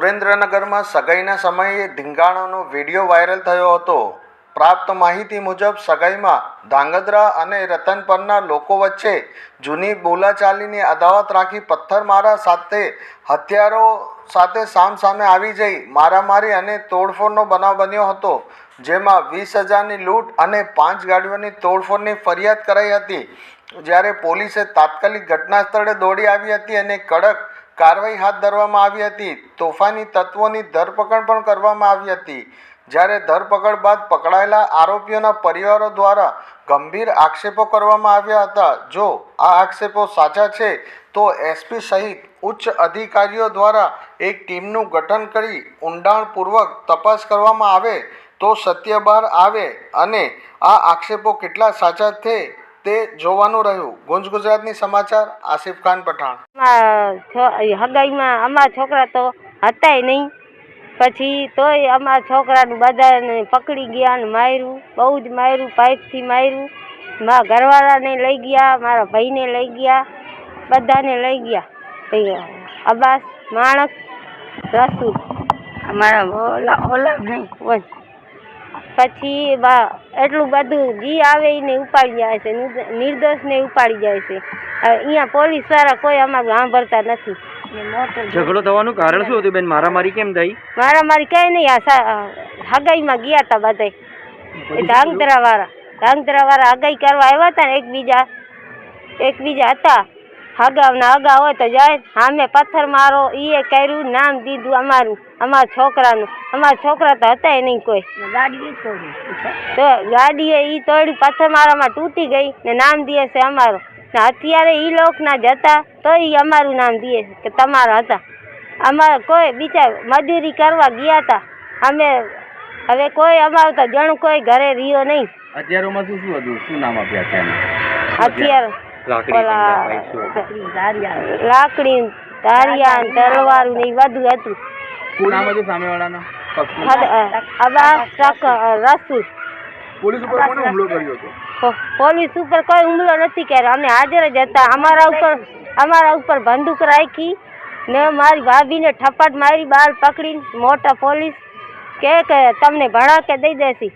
સુરેન્દ્રનગરમાં સગાઈના સમયે ધીંગાણોનો video viral થયો હતો. પ્રાપ્ત માહિતી મુજબ, સગાઈમાં ધાંગધ્રા અને રતનપરના લોકો વચ્ચે જૂની બોલાચાલીની અદાવત રાખી પથ્થરમારા સાથે હથિયારો સાથે સામસામે આવી જઈ મારામારી અને તોડફોડનો બનાવ બન્યો હતો, જેમાં વીસ હજારની લૂંટ અને પાંચ ગાડીઓની તોડફોડની ફરિયાદ કરાઈ હતી. જ્યારે પોલીસે તાત્કાલિક ઘટના સ્થળે દોડી આવી હતી અને કડક કાર્યવાહી હાથ ધરવામાં આવી હતી. તોફાની તત્વોની ધરપકડ પણ કરવામાં આવી હતી. જ્યારે ધરપકડ બાદ પકડાયેલા આરોપીઓના પરિવારો દ્વારા ગંભીર આક્ષેપો કરવામાં આવ્યા હતા. જો આ આક્ષેપો સાચા છે, તો એસપી સહિત ઉચ્ચ અધિકારીઓ દ્વારા એક ટીમનું ગઠન કરી ઊંડાણપૂર્વક તપાસ કરવામાં આવે તો સત્ય બહાર આવે અને આ આક્ષેપો કેટલા સાચા છે તે જોવાનું રહ્યું. ગુંજ ગુજરાતની સમાચાર, આસિફ ખાન પઠાણ. હગાઈમાં અમારા છોકરા તો હતાય નહીં. પછી તોય અમારા છોકરાનું બધાને પકડી ગયા ને માર્યું. બહુ જ માર્યું, પાઇપથી માર્યું. મારા ઘરવાળાને લઈ ગયા, મારા ભાઈને લઈ ગયા, બધાને લઈ ગયા. અબાસ માણસ રસુ અમારા ઓલા ઓલા નહીં પછી એટલું બધું જી આવે એને ઉપાડી જાય છે. નિર્દ- નિર્દોષને ઉપાડી જાય છે. અહીંયા પોલીસવાળા કોઈ અમારું સાંભળતા નથી. ઝઘડો થવાનું કારણ શું હતું બેન? મારામારી કેમ થઈ? મારા મારી કઈ નહીં. હગાઈમાં ગયા હતા બધા. ધાંગધ્રા વાળા ધાંગધ્રા વાળા હગાઈ કરવા આવ્યા હતા ને એકબીજા એકબીજા હતા. હગાવના હગા હોય તો જાય. સામે પથ્થર મારો એ કર્યું નામ દીધું અમારું અમારા છોકરાનું. અમારા છોકરા તો હતા નહીં કોઈ. તો ગાડીએ એ તોડ્યું પથ્થર મારામાં તૂટી ગઈ ને નામ દે છે અમારું. ને અત્યારે એ લોકના જતા તો એ અમારું નામ દે છે કે તમારા હતા. અમારે કોઈ બીજા મજૂરી કરવા ગયા હતા. અમે હવે કોઈ અમારું તો જણ કોઈ ઘરે રહ્યો નહીં. અત્યારે શું શું હતું? શું નામ આપ્યા છે અત્યારે લાકડી તારિયા તલવાર ને બધું હતું. શું નામ હતું સામેવાળાના રસૂલ. પોલીસ ઉપર કોણે હુમલો કર્યો હતો? પોલીસ ઉપર કોઈ હુમલો નથી કર્યો. અમે હાજર જ હતા. અમારા ઉપર અમારા ઉપર બંદૂક રાખી ને મારી ભાભીને ઠપાટ મારી બાર પકડીને મોટા પોલીસ કે કે તમને ભણા કે દઈ દેસી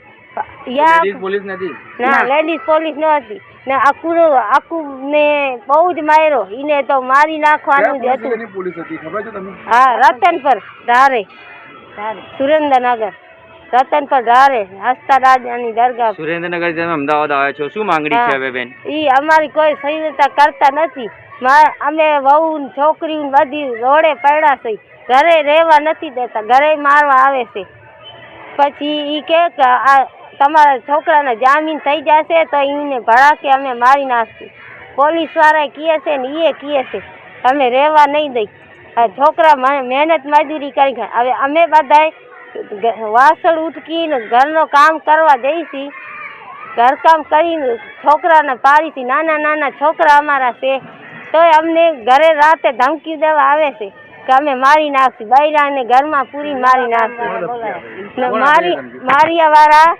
યા પોલીસ નથી? ના લેડીઝ પોલીસ ન હતી. ને આખું આખું ને બહુ જ માર્યો. એને તો મારી નાખવાનું જ હતું. પોલીસ હતી? ખબર છે તમને? હા રતનપર ધારે. સુરેન્દ્રનગર. રતનપર ધારે. હસ્તા રાજાની દરગાહ. સુરેન્દ્રનગર તમે અમદાવાદ આવ્યા છો. શું માંગણી છે હવે બેન? ઈ અમારી કોઈ સહાયતા કરતા નથી. અમે વહુ ને છોકરી ને બધી રોડે પડ્યા છે. ઘરે રહેવા નથી દેતા. ઘરે મારવા આવે છે. પછી ઈ કે કે આ તમારા છોકરાને જામીન થઈ જશે તો એને ભડાકે અમે મારી નાખશું. પોલીસવાળા કહે છે ને એ કહે છે અમે રહેવા નહીં દઈ. છોકરા મહેનત મજૂરી કરી ગયા. હવે અમે બધાય વાસણ ઉટકીને ઘરનો કામ કરવા જઈશી. ઘરકામ કરીને છોકરાને પાડીશી. નાના નાના છોકરા અમારા છે. તોય અમને ઘરે રાતે ધમકી દેવા આવે છે કે અમે મારી નાખશું. બૈરાને ઘરમાં પૂરી મારી નાખશું. મારી મારિયા વાળા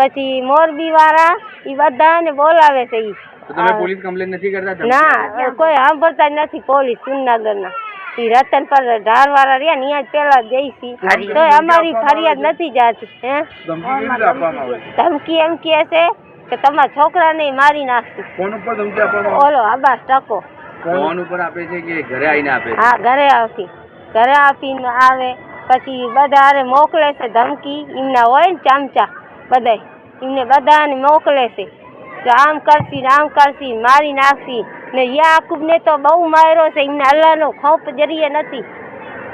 પછી મોરબી વાળા એ બધાને બોલાવે છે ઈ. તો તમે પોલીસ કમ્પ્લેન નથી કરતા ના કોઈ સાંભળતા જ નથી પોલીસ સુરનગરના ઈ રતન પર ધારવાળા રહ્યા ને અહીંયા જ પેલા જઈશી તો અમારી ફરિયાદ નથી જાતી હે? ધમકી કેવી રીતે આપવામાં આવે છે? ધમકી એમ કહે છે કે તમારા છોકરાને મારી નાખશું. ફોન ઉપર ધમકી આપવામાં ઓલો આબાસ ટકો. ફોન ઉપર આપે છે કે ઘરે આવીને આપે છે? હા ઘરે આવતી ઘરે આપીને આવે પછી બધા હારે મોકલે છે ધમકી એમના હોય ને ચામચા. બધાય. એમને બધાને મોકલે છે. કે આમ કરશી ને આમ કરશી મારી નાખશી. ને યાકુબ ને તો બહુ માર્યો છે એમને અલ્લાહનો ખોફ જરીએ નથી.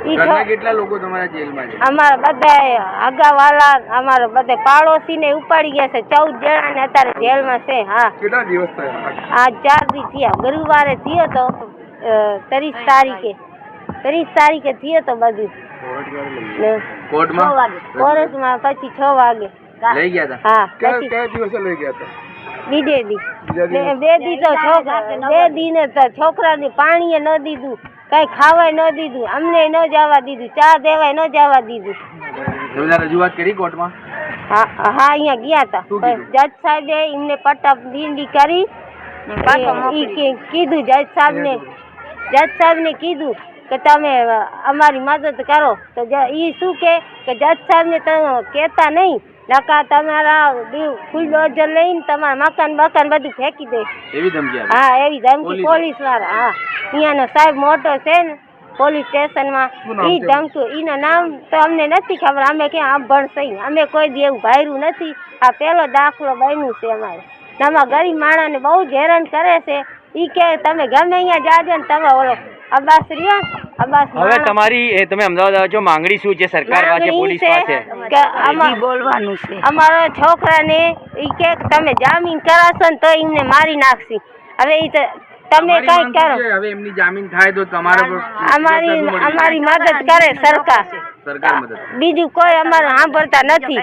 ઈ ઘરના છો- કેટલા લોકો તમારા જેલમાં છે? અમારા બધા હગાવાલા અમારા બધા પાડોશી ને ઉપાડી ગયા છે. ચૌદ જણા ને અત્યારે જેલમાં છે હા. કેટલા દિવસ થયા? આ ચાર દી થયા. ગુરુવારે થયો તો ત્રીસ તારીખે. ત્રીસ તારીખે થયો તો બધું. કોર્ટમાં? કોર્ટમાં પછી છ વાગે. લઈ ગયા હતા હા કયા દિવસે લઈ ગયા હતા બીજે દી. બે બે દી તો છોકરા બે દી તો છોકરાને પાણીએ ન દીધું કઈ ખાવાય ન દીધું અમને ન જવા દીધું ચા દેવાય ન જવા દીધું. તમે રજૂઆત કરી કોર્ટમાં? હા હા અહીંયા ગયા હતા કીધું? જજ સાહેબે એમને પટ્ટા દીંડી કરી એ- ઈ કે- કીધું જજ સાહેબને જજ સાહેબને કીધું કે તમે અમારી મદદ કરો. તો એ શું કે કે જજ સાહેબને તમે કહેતા નહીં. નકા તમારા બુલડોઝર લઈને તમારા મકાન બકાન બધું ફેંકી દે. એવી ધમકી હા એવી ધમકી. પોલીસ? વાળા હા. અહીંયાનો સાહેબ મોટો છે ને પોલીસ સ્ટેશનમાં. એ ધમકી એનું નામ તો અમને નથી ખબર. અમે ક્યાં અભણ સહી? અમે કોઈ દી એવું ભાર્યું નથી. આ પહેલો દાખલો બન્યું છે અમારે. એમાં ગરીબ માણસને બહુ જ હેરાન કરે છે. એ કે તમે ગમે અહીંયા જાજો ને તમે ઓલો અબ્બાસ રહ્યો ને, અબ્બાસ હવે તમારી એ તમે અમદાવાદ આવો છો માંગણી શું છે? સરકાર પાસે પોલીસ પાસે? કે બોલવાનું છે. અમારા છોકરાને ઈ કે તમે જામીન કરાશો ને તો એમને મારી નાખશી. હવે ઈ તમે કઈ કરો. હવે એમની જામીન થાય તો તમારો અમારી અમારી મદદ કરે. સરકાર. સરકાર મદદ બીજું કોઈ અમારે સાંભળતા નથી.